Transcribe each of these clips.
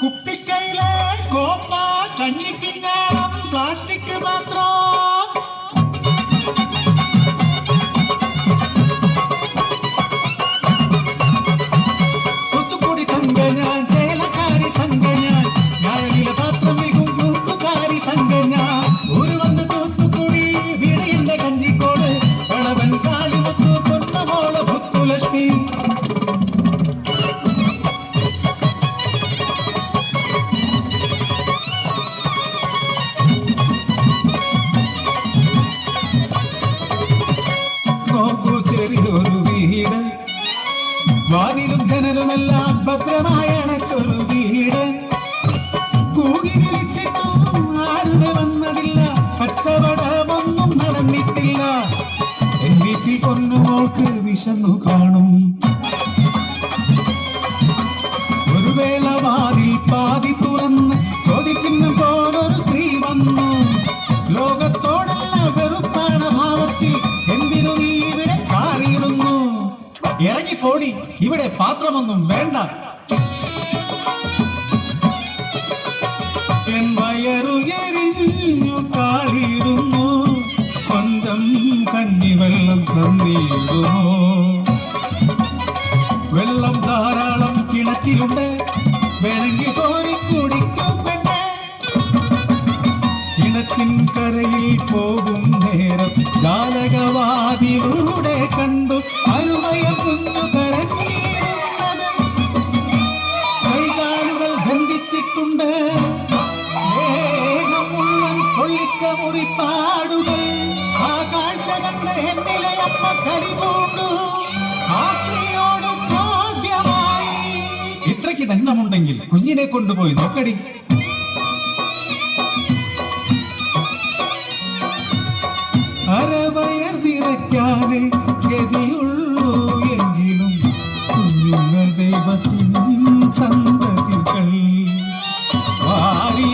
കുപ്പിക്കൈയിലെ Copa കഞ്ഞിപ്പിഞ്ഞാളം plastic പാത്രം. തൂത്തുക്കുടി തങ്ക ഞാൻ ചേലക്കാരി തങ്ക ഞാൻ ഞാനിലെ പാത്രം മികും കൂട്ടുകാരി തങ്ക ഞാൻ. ഒരു വന്ന് തൂത്തുക്കുടി വീട് എന്റെ പണവൻ വാതിലും ജനലുമെല്ലാം ഭദ്രമായാണ് അണച്ചൊരു വീട്. കൂകി വിളിച്ചിട്ടും ആരുമേ വന്നതില്ല. കച്ചവടമൊന്നും നടന്നിട്ടില്ല. എൻ വീട്ടിൽ പൊന്നുമോൾക്ക് വിശന്നു കാണും. ഇറങ്ങിപ്പോടി ഇവിടെ പാത്രമൊന്നും വേണ്ട. എൻ വയറു എരിഞ്ഞു കാളിയിടുന്നു. കൊഞ്ചം കഞ്ഞിവെള്ളം തന്നിടുമോ വെള്ളം ധാരാളം കിണറ്റിലുണ്ട്. വേണമെങ്കിൽ കോരി കുടിക്കും കിണറ്റിൻ കരയിൽ പോകും നേരം ജാലകവാതിലൂടെ കണ്ടു. ചോദ്യമായി. ഇത്രയ്ക്ക് ദണ്ണമുണ്ടെങ്കിൽ കുഞ്ഞിനെ കൊണ്ടുപോയി നോക്കടി. അരവയർ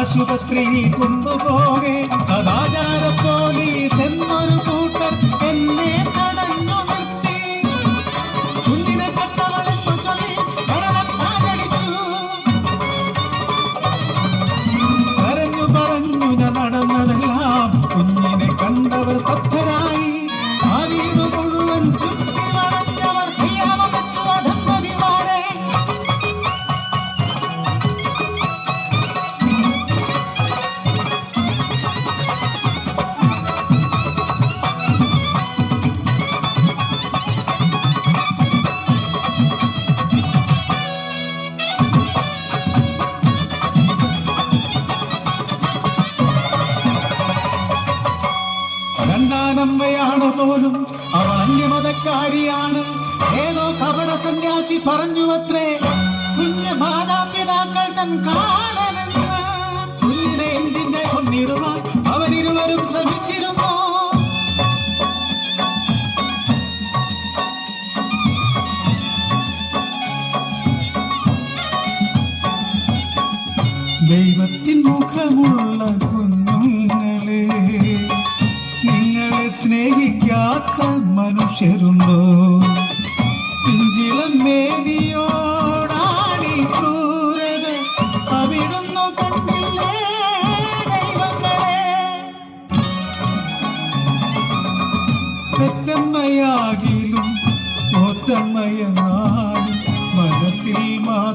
ധർമാശുപത്രിയിൽ കൊണ്ടുപോകെ സദാചാര പോലീസ് എന്നൊരു പോലും അവൾ അന്യമതക്കാരിയാണ് ഏതോ കപട സന്യാസി പറഞ്ഞു അത്രേ കുഞ്ഞ് മാതാപിതാക്കൾ തൻ കാലനെന്ന് കുഞ്ഞിനെ എന്തിനെ കൊന്നിടുവാൻ അവരിരുവരും ശ്രമിച്ചിരുന്നു? ദൈവത്തിൻ മുഖമുള്ള കുഞ്ഞുങ്ങളെ സ്നേഹിക്കാത്ത മനുഷ്യരുണ്ടോ? പിഞ്ചിളം മേവിയോടാണി ക്രൂരത. അവിടുന്നു കണ്ടില്ലേ പെറ്റമ്മയാകിലും പോറ്റമ്മയെന്നാലും മനസ്സിൽ മാതൃത്വം